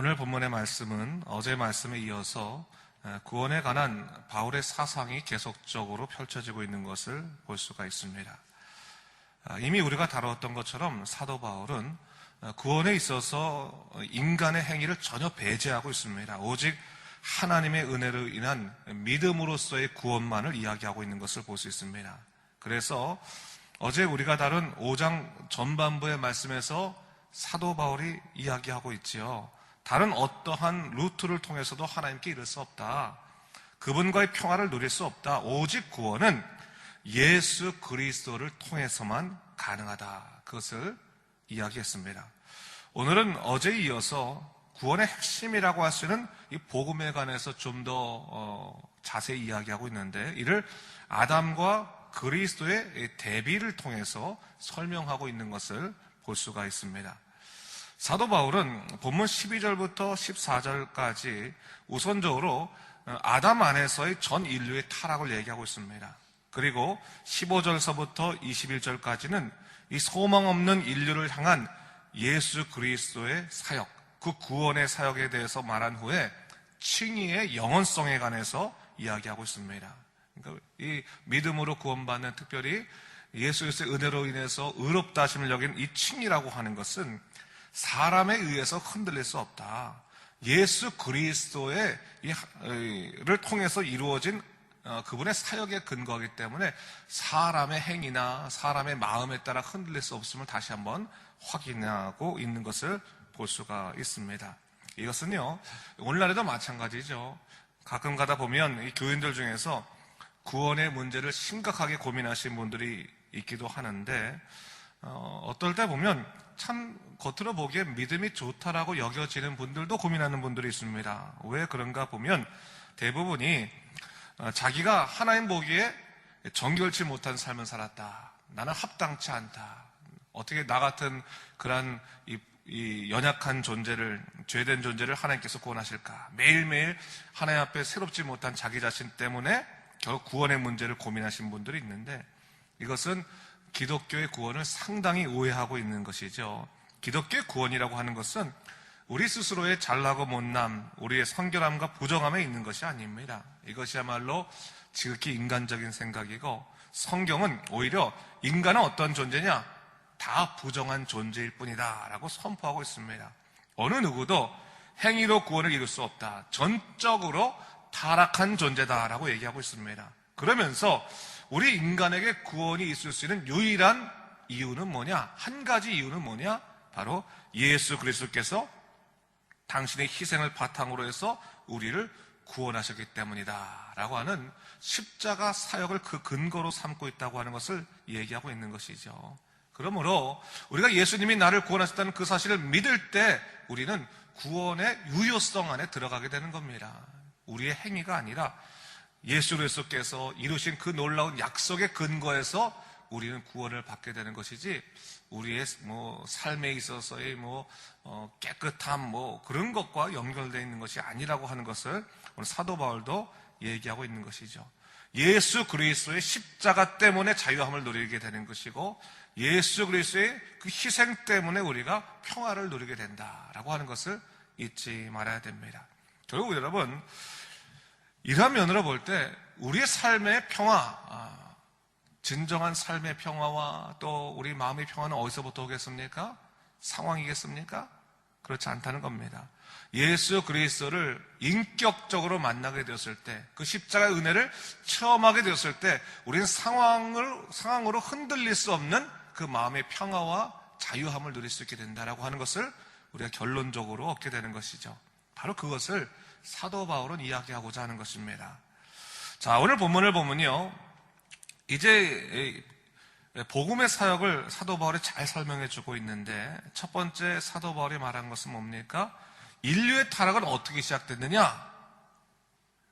오늘 본문의 말씀은 어제 말씀에 이어서 구원에 관한 바울의 사상이 계속적으로 펼쳐지고 있는 것을 볼 수가 있습니다. 아, 이미 우리가 다루었던 것처럼 사도 바울은 구원에 있어서 인간의 행위를 전혀 배제하고 있습니다. 오직 하나님의 은혜로 인한 믿음으로서의 구원만을 이야기하고 있는 것을 볼 수 있습니다. 그래서 어제 우리가 다룬 5장 전반부의 말씀에서 사도 바울이 이야기하고 있지요. 다른 어떠한 루트를 통해서도 하나님께 이를 수 없다. 그분과의 평화를 누릴 수 없다. 오직 구원은 예수 그리스도를 통해서만 가능하다. 그것을 이야기했습니다. 오늘은 어제에 이어서 구원의 핵심이라고 할 수 있는 이 복음에 관해서 좀더 어, 자세히 이야기하고 있는데 이를 아담과 그리스도의 대비를 통해서 설명하고 있는 것을 볼 수가 있습니다. 사도 바울은 본문 12절부터 14절까지 우선적으로 아담 안에서의 전 인류의 타락을 얘기하고 있습니다. 그리고 15절서부터 21절까지는 이 소망 없는 인류를 향한 예수 그리스도의 사역, 그 구원의 사역에 대해서 말한 후에 칭의의 영원성에 관해서 이야기하고 있습니다. 그러니까 이 믿음으로 구원받는 특별히 예수 그리스도의 은혜로 인해서 의롭다 하심을 여긴 이 칭이라고 하는 것은 사람에 의해서 흔들릴 수 없다. 예수 그리스도의 를 통해서 이루어진 어, 그분의 사역에 근거하기 때문에 사람의 행위나 사람의 마음에 따라 흔들릴 수 없음을 다시 한번 확인하고 있는 것을 볼 수가 있습니다. 이것은요, 오늘날에도 마찬가지죠. 가끔 가다 보면 이 교인들 중에서 구원의 문제를 심각하게 고민하신 분들이 있기도 하는데, 어, 떨때 보면 참 겉으로 보기에 믿음이 좋다라고 여겨지는 분들도 고민하는 분들이 있습니다. 왜 그런가 보면 대부분이 어, 자기가 하나님 보기에 정결치 못한 삶을 살았다. 나는 합당치 않다. 어떻게 나 같은 그러한 이, 이 연약한 존재를 죄된 존재를 하나님께서 구원하실까? 매일매일 하나님 앞에 새롭지 못한 자기 자신 때문에 결국 구원의 문제를 고민하신 분들이 있는데 이것은 기독교의 구원을 상당히 오해하고 있는 것이죠. 기독교의 구원이라고 하는 것은 우리 스스로의 잘나고 못남, 우리의 성결함과 부정함에 있는 것이 아닙니다. 이것이야말로 지극히 인간적인 생각이고 성경은 오히려 인간은 어떤 존재냐? 다 부정한 존재일 뿐이다. 라고 선포하고 있습니다. 어느 누구도 행위로 구원을 이룰 수 없다. 전적으로 타락한 존재다 라고 얘기하고 있습니다. 그러면서 우리 인간에게 구원이 있을 수 있는 유일한 이유는 뭐냐? 한 가지 이유는 뭐냐? 바로 예수 그리스도께서 당신의 희생을 바탕으로 해서 우리를 구원하셨기 때문이다. 라고 하는 십자가 사역을 그 근거로 삼고 있다고 하는 것을 얘기하고 있는 것이죠. 그러므로 우리가 예수님이 나를 구원하셨다는 그 사실을 믿을 때 우리는 구원의 유효성 안에 들어가게 되는 겁니다. 우리의 행위가 아니라 예수 그리스도께서 이루신 그 놀라운 약속의 근거에서 우리는 구원을 받게 되는 것이지 우리의 뭐 삶에 있어서의 뭐 어, 깨끗함 뭐 그런 것과 연결되어 있는 것이 아니라고 하는 것을 오늘 사도 바울도 얘기하고 있는 것이죠. 예수 그리스도의 십자가 때문에 자유함을 누리게 되는 것이고 예수 그리스도의 그 희생 때문에 우리가 평화를 누리게 된다라고 하는 것을 잊지 말아야 됩니다. 결국 여러분 이러한 면으로 볼 때 우리의 삶의 평화, 아, 진정한 삶의 평화와 또 우리 마음의 평화는 어디서부터 오겠습니까? 상황이겠습니까? 그렇지 않다는 겁니다. 예수 그리스도를 인격적으로 만나게 되었을 때, 그 십자가의 은혜를 체험하게 되었을 때, 우리는 상황을, 상황으로 흔들릴 수 없는 그 마음의 평화와 자유함을 누릴 수 있게 된다라고 하는 것을 우리가 결론적으로 얻게 되는 것이죠. 바로 그것을 사도 바울은 이야기하고자 하는 것입니다. 자, 오늘 본문을 보면요. 이제 복음의 사역을 사도 바울이 잘 설명해 주고 있는데 첫 번째 사도 바울이 말한 것은 뭡니까? 인류의 타락은 어떻게 시작됐느냐?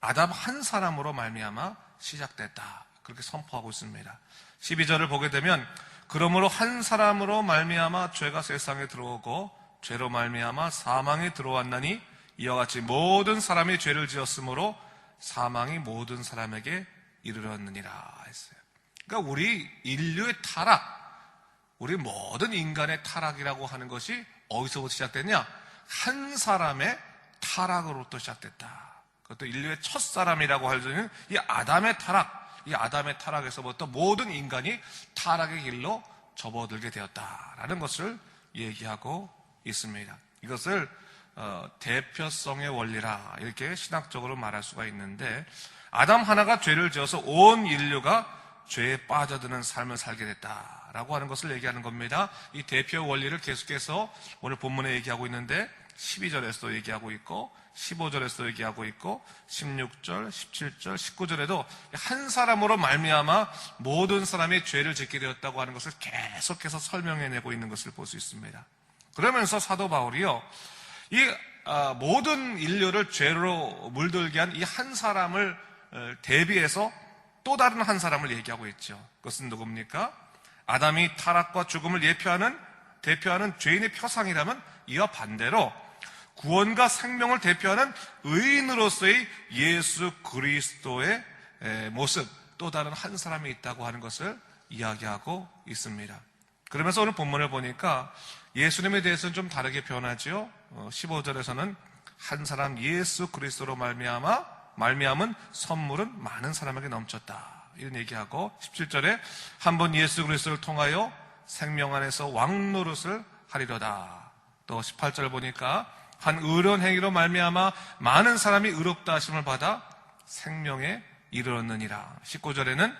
아담 한 사람으로 말미암아 시작됐다. 그렇게 선포하고 있습니다. 12절을 보게 되면 그러므로 한 사람으로 말미암아 죄가 세상에 들어오고 죄로 말미암아 사망에 들어왔나니 이와 같이 모든 사람이 죄를 지었으므로 사망이 모든 사람에게 이르렀느니라 했어요. 그러니까 우리 인류의 타락, 우리 모든 인간의 타락이라고 하는 것이 어디서부터 시작됐냐? 한 사람의 타락으로부터 시작됐다. 그것도 인류의 첫 사람이라고 할수 있는 이 아담의 타락, 이 아담의 타락에서부터 모든 인간이 타락의 길로 접어들게 되었다라는 것을 얘기하고 있습니다. 이것을 어, 대표성의 원리라 이렇게 신학적으로 말할 수가 있는데 아담 하나가 죄를 지어서 온 인류가 죄에 빠져드는 삶을 살게 됐다라고 하는 것을 얘기하는 겁니다. 이 대표 원리를 계속해서 오늘 본문에 얘기하고 있는데 12절에서도 얘기하고 있고 15절에서도 얘기하고 있고 16절, 17절, 19절에도 한 사람으로 말미암아 모든 사람이 죄를 짓게 되었다고 하는 것을 계속해서 설명해내고 있는 것을 볼 수 있습니다. 그러면서 사도 바울이요, 이 아, 모든 인류를 죄로 물들게 한 이 한 사람을 어, 대비해서 또 다른 한 사람을 얘기하고 있죠. 그것은 누굽니까? 아담이 타락과 죽음을 예표하는 대표하는 죄인의 표상이라면 이와 반대로 구원과 생명을 대표하는 의인으로서의 예수 그리스도의 에, 모습 또 다른 한 사람이 있다고 하는 것을 이야기하고 있습니다. 그러면서 오늘 본문을 보니까 예수님에 대해서는 좀 다르게 표현하지요. 어, 15절에서는 한 사람 예수 그리스도로 말미암아 말미암은 선물은 많은 사람에게 넘쳤다. 이런 얘기하고 17절에 한 번 예수 그리스도를 통하여 생명 안에서 왕 노릇을 하리로다. 또 18절 보니까 한 의로운 행위로 말미암아 많은 사람이 의롭다 하심을 받아 생명에 이르렀느니라. 19절에는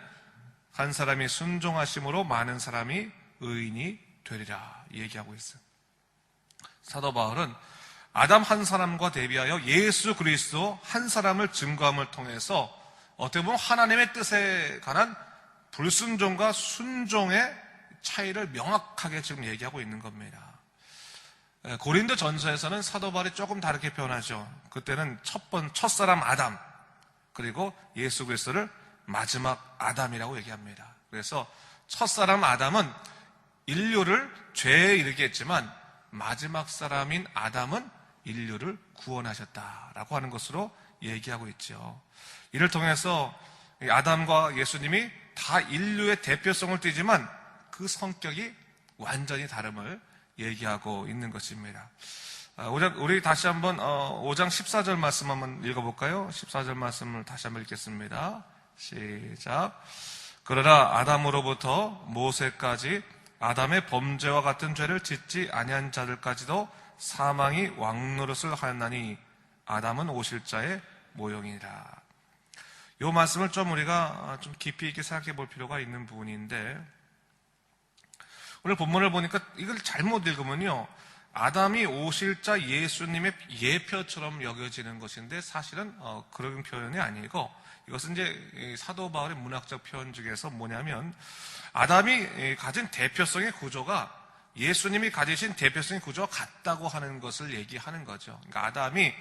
한 사람이 순종하심으로 많은 사람이 의인이 되리라 얘기하고 있어요. 사도 바울은 아담 한 사람과 대비하여 예수 그리스도 한 사람을 증거함을 통해서 어떻게 보면 하나님의 뜻에 관한 불순종과 순종의 차이를 명확하게 지금 얘기하고 있는 겁니다. 고린도 전서에서는 사도 바울이 조금 다르게 표현하죠. 그때는 첫 번, 첫 사람 아담, 그리고 예수 그리스도를 마지막 아담이라고 얘기합니다. 그래서 첫 사람 아담은 인류를 죄에 이르게 했지만 마지막 사람인 아담은 인류를 구원하셨다라고 하는 것으로 얘기하고 있죠. 이를 통해서 아담과 예수님이 다 인류의 대표성을 띠지만 그 성격이 완전히 다름을 얘기하고 있는 것입니다. 아, 우리 다시 한번 5장 14절 말씀 한번 읽어볼까요? 14절 말씀을 다시 한번 읽겠습니다. 시작. 그러나 아담으로부터 모세까지 아담의 범죄와 같은 죄를 짓지 아니한 자들까지도 사망이 왕노릇을 하였나니 아담은 오실 자의 모형이라. 이 말씀을 좀 우리가 좀 깊이 있게 생각해 볼 필요가 있는 부분인데 오늘 본문을 보니까 이걸 잘못 읽으면요. 아담이 오실 자 예수님의 예표처럼 여겨지는 것인데 사실은 어, 그런 표현이 아니고 이것은 이제 사도 바울의 문학적 표현 중에서 뭐냐면 아담이 가진 대표성의 구조가 예수님이 가지신 대표성의 구조와 같다고 하는 것을 얘기하는 거죠. 그러니까 아담이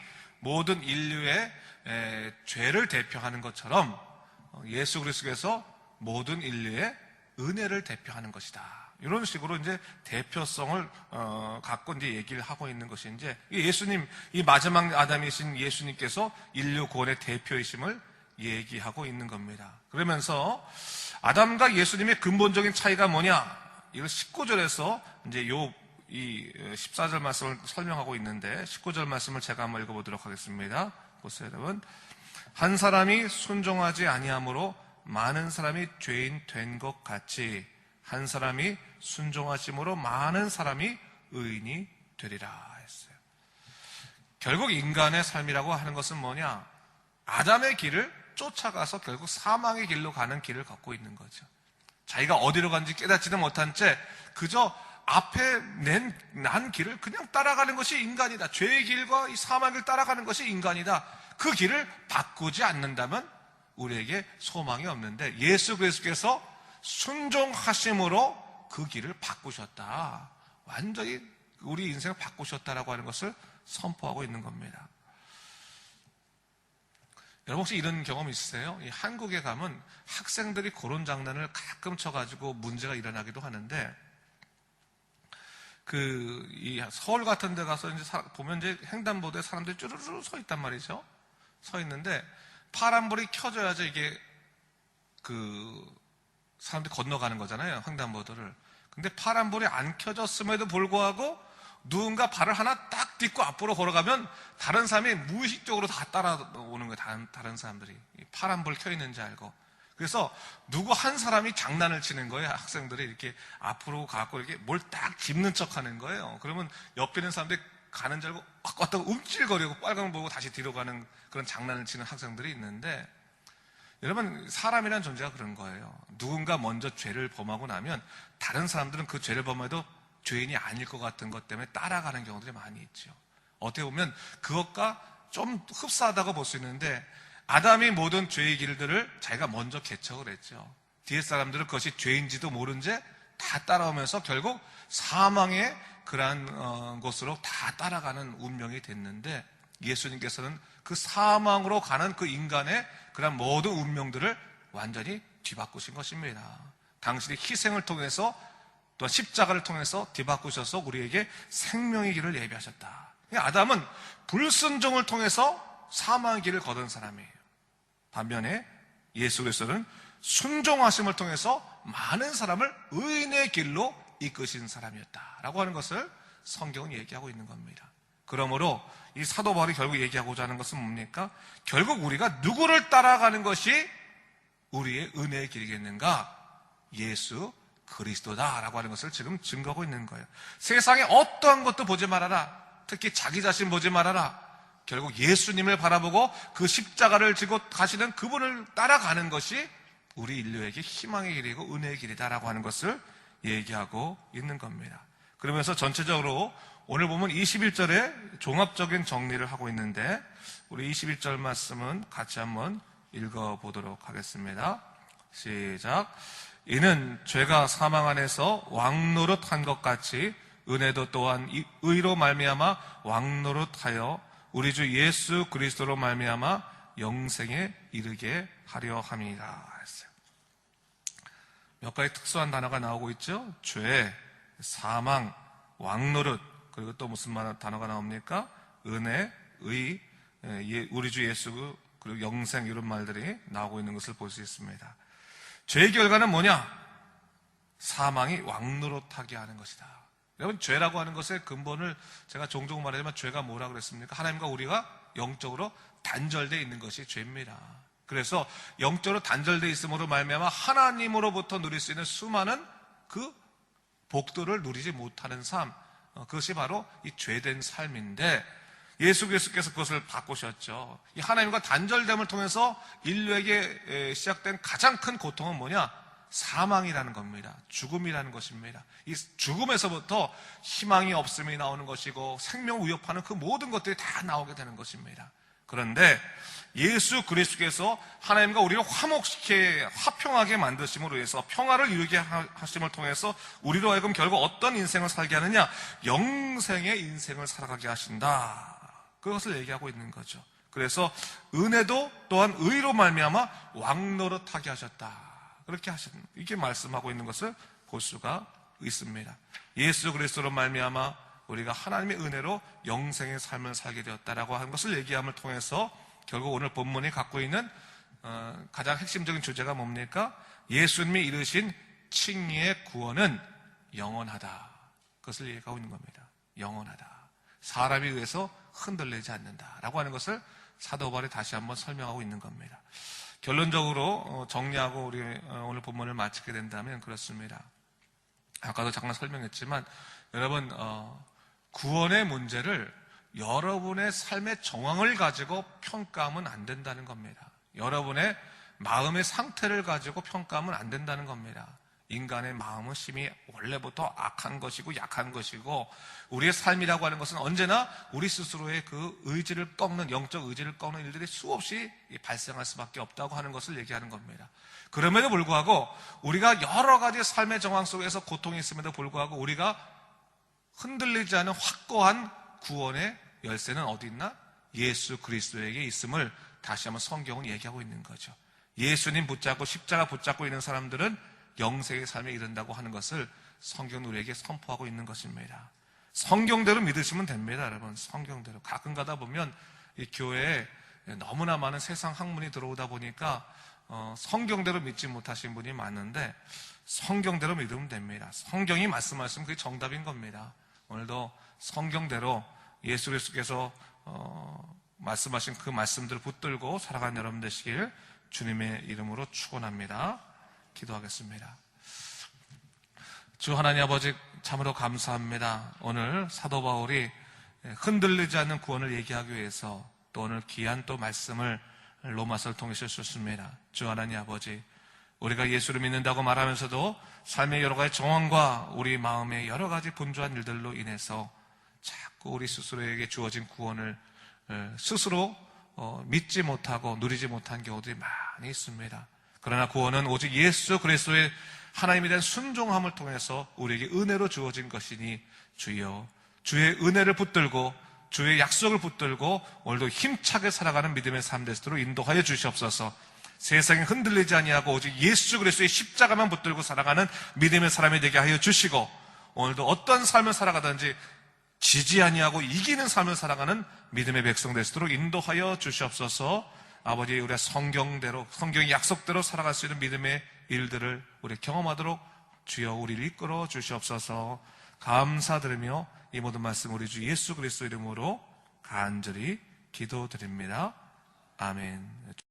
모든 인류의 에, 죄를 대표하는 것처럼 어, 예수 그리스도께서 모든 인류의 은혜를 대표하는 것이다. 이런 식으로 이제 대표성을 어, 갖고 이제 얘기를 하고 있는 것이 이제 예수님 이 마지막 아담이신 예수님께서 인류 구원의 대표이심을 얘기하고 있는 겁니다. 그러면서 아담과 예수님의 근본적인 차이가 뭐냐? 이걸 19절에서 이제 요, 이 14절 말씀을 설명하고 있는데 19절 말씀을 제가 한번 읽어보도록 하겠습니다. 보세요, 여러분. 한 사람이 순종하지 아니하므로 많은 사람이 죄인 된 것 같이 한 사람이 순종하심으로 많은 사람이 의인이 되리라 했어요. 결국 인간의 삶이라고 하는 것은 뭐냐? 아담의 길을 쫓아가서 결국 사망의 길로 가는 길을 걷고 있는 거죠. 자기가 어디로 간지 깨닫지도 못한 채 그저 앞에 낸, 난 길을 그냥 따라가는 것이 인간이다. 죄의 길과 이 사망을 따라가는 것이 인간이다. 그 길을 바꾸지 않는다면 우리에게 소망이 없는데 예수 그리스도께서 순종하심으로 그 길을 바꾸셨다. 완전히 우리 인생을 바꾸셨다라고 하는 것을 선포하고 있는 겁니다. 여러분 혹시 이런 경험 있으세요? 한국에 가면 학생들이 그런 장난을 가끔 쳐가지고 문제가 일어나기도 하는데 그, 이 서울 같은 데 가서 이제 사, 보면 이제 횡단보도에 사람들이 쭈르르 서 있단 말이죠. 서 있는데 파란불이 켜져야죠 이게 그 사람들이 건너가는 거잖아요. 횡단보도를. 근데 파란불이 안 켜졌음에도 불구하고 누군가 발을 하나 딱 딛고 앞으로 걸어가면 다른 사람이 무의식적으로 다 따라오는 거예요. 다른, 다른 사람들이. 이 파란 불 켜 있는지 알고. 그래서 누구 한 사람이 장난을 치는 거예요. 학생들이 이렇게 앞으로 가고 이렇게 뭘 딱 짚는 척 하는 거예요. 그러면 옆에 있는 사람들이 가는 줄 알고 막 왔다가 움찔거리고 빨간 보고 다시 뒤로 가는 그런 장난을 치는 학생들이 있는데 여러분 사람이란 존재가 그런 거예요. 누군가 먼저 죄를 범하고 나면 다른 사람들은 그 죄를 범해도 죄인이 아닐 것 같은 것 때문에 따라가는 경우들이 많이 있죠. 어떻게 보면 그것과 좀 흡사하다고 볼 수 있는데 아담이 모든 죄의 길들을 자기가 먼저 개척을 했죠. 뒤에 사람들은 그것이 죄인지도 모른 채 다 따라오면서 결국 사망의 그러한 어, 곳으로 다 따라가는 운명이 됐는데 예수님께서는 그 사망으로 가는 그 인간의 그런 모든 운명들을 완전히 뒤바꾸신 것입니다. 당신의 희생을 통해서 또한 십자가를 통해서 뒤바꾸셔서 우리에게 생명의 길을 예비하셨다. 아담은 불순종을 통해서 사망의 길을 거둔 사람이에요. 반면에 예수 그리스도는 순종하심을 통해서 많은 사람을 의인의 길로 이끄신 사람이었다라고 하는 것을 성경은 얘기하고 있는 겁니다. 그러므로 이 사도 바울이 결국 얘기하고자 하는 것은 뭡니까? 결국 우리가 누구를 따라가는 것이 우리의 은혜의 길이겠는가? 예수 그리스도다라고 하는 것을 지금 증거하고 있는 거예요. 세상에 어떠한 것도 보지 말아라. 특히 자기 자신 보지 말아라. 결국 예수님을 바라보고 그 십자가를 지고 가시는 그분을 따라가는 것이 우리 인류에게 희망의 길이고 은혜의 길이다라고 하는 것을 얘기하고 있는 겁니다. 그러면서 전체적으로 오늘 보면 21절에 종합적인 정리를 하고 있는데 우리 21절 말씀은 같이 한번 읽어보도록 하겠습니다. 시작. 이는 죄가 사망 안에서 왕노릇한 것 같이 은혜도 또한 의로 말미암아 왕노릇하여 우리 주 예수 그리스도로 말미암아 영생에 이르게 하려 함이라. 몇 가지 특수한 단어가 나오고 있죠. 죄, 사망, 왕노릇 그리고 또 무슨 단어가 나옵니까? 은혜, 의, 예, 우리 주 예수 그리고 영생 이런 말들이 나오고 있는 것을 볼 수 있습니다. 죄의 결과는 뭐냐? 사망이 왕노릇하게 하는 것이다. 여러분 죄라고 하는 것의 근본을 제가 종종 말하지만 죄가 뭐라 그랬습니까? 하나님과 우리가 영적으로 단절되어 있는 것이 죄입니다. 그래서 영적으로 단절되어 있음으로 말미암아 하나님으로부터 누릴 수 있는 수많은 그 복들을 누리지 못하는 삶, 어, 그것이 바로 이 죄된 삶인데 예수 그리스도께서 그것을 바꾸셨죠. 이 하나님과 단절됨을 통해서 인류에게 시작된 가장 큰 고통은 뭐냐? 사망이라는 겁니다. 죽음이라는 것입니다. 이 죽음에서부터 희망이 없음이 나오는 것이고 생명을 위협하는 그 모든 것들이 다 나오게 되는 것입니다. 그런데 예수 그리스도께서 하나님과 우리를 화목시켜 화평하게 만드심으로 해서 평화를 이루게 하심을 통해서 우리로 하여금 결국 어떤 인생을 살게 하느냐? 영생의 인생을 살아가게 하신다. 그것을 얘기하고 있는 거죠. 그래서 은혜도 또한 의로 말미암아 왕노릇하게 하셨다. 그렇게 하신 이게 말씀하고 있는 것을 볼 수가 있습니다. 예수 그리스도로 말미암아 우리가 하나님의 은혜로 영생의 삶을 살게 되었다라고 하는 것을 얘기함을 통해서 결국 오늘 본문이 갖고 있는 어, 가장 핵심적인 주제가 뭡니까? 예수님이 이르신 칭의의 구원은 영원하다. 그것을 얘기하고 있는 겁니다. 영원하다. 사람에 의해서 흔들리지 않는다라고 하는 것을 사도 바울이 다시 한번 설명하고 있는 겁니다. 결론적으로 어, 정리하고 우리 어, 오늘 본문을 마치게 된다면 그렇습니다. 아까도 잠깐 설명했지만 여러분 어, 구원의 문제를 여러분의 삶의 정황을 가지고 평가하면 안 된다는 겁니다. 여러분의 마음의 상태를 가지고 평가하면 안 된다는 겁니다. 인간의 마음은 심히 원래부터 악한 것이고 약한 것이고 우리의 삶이라고 하는 것은 언제나 우리 스스로의 그 의지를 꺾는 영적 의지를 꺾는 일들이 수없이 발생할 수밖에 없다고 하는 것을 얘기하는 겁니다. 그럼에도 불구하고 우리가 여러 가지 삶의 정황 속에서 고통이 있음에도 불구하고 우리가 흔들리지 않은 확고한 구원의 열쇠는 어디 있나? 예수 그리스도에게 있음을 다시 한번 성경은 얘기하고 있는 거죠. 예수님 붙잡고 십자가 붙잡고 있는 사람들은 영생의 삶에 이른다고 하는 것을 성경 우리에게 선포하고 있는 것입니다. 성경대로 믿으시면 됩니다, 여러분. 성경대로. 가끔 가다 보면 이 교회에 너무나 많은 세상 학문이 들어오다 보니까 어, 성경대로 믿지 못하신 분이 많은데 성경대로 믿으면 됩니다. 성경이 말씀하시면 그게 정답인 겁니다. 오늘도 성경대로 예수 그리스도께서 어, 말씀하신 그 말씀들을 붙들고 살아가는 여러분 되시길 주님의 이름으로 축원합니다. 기도하겠습니다. 주 하나님 아버지 참으로 감사합니다. 오늘 사도 바울이 흔들리지 않는 구원을 얘기하기 위해서 또 오늘 귀한 또 말씀을 로마서를 통해서 썼습니다. 주 하나님 아버지 우리가 예수를 믿는다고 말하면서도 삶의 여러 가지 정황과 우리 마음의 여러 가지 분주한 일들로 인해서 자꾸 우리 스스로에게 주어진 구원을 에, 스스로 어, 믿지 못하고 누리지 못한 경우들이 많이 있습니다. 그러나 구원은 오직 예수 그리스도의 하나님에 대한 순종함을 통해서 우리에게 은혜로 주어진 것이니 주여 주의 은혜를 붙들고 주의 약속을 붙들고 오늘도 힘차게 살아가는 믿음의 삶 되도록 인도하여 주시옵소서. 세상에 흔들리지 아니하고 오직 예수 그리스도의 십자가만 붙들고 살아가는 믿음의 사람이 되게 하여 주시고 오늘도 어떤 삶을 살아가든지 지지 아니하고 이기는 삶을 살아가는 믿음의 백성 되도록 인도하여 주시옵소서. 아버지 우리가 성경대로 성경의 약속대로 살아갈 수 있는 믿음의 일들을 우리 경험하도록 주여 우리를 이끌어 주시옵소서. 감사드리며 이 모든 말씀 우리 주 예수 그리스도 이름으로 간절히 기도드립니다. 아멘.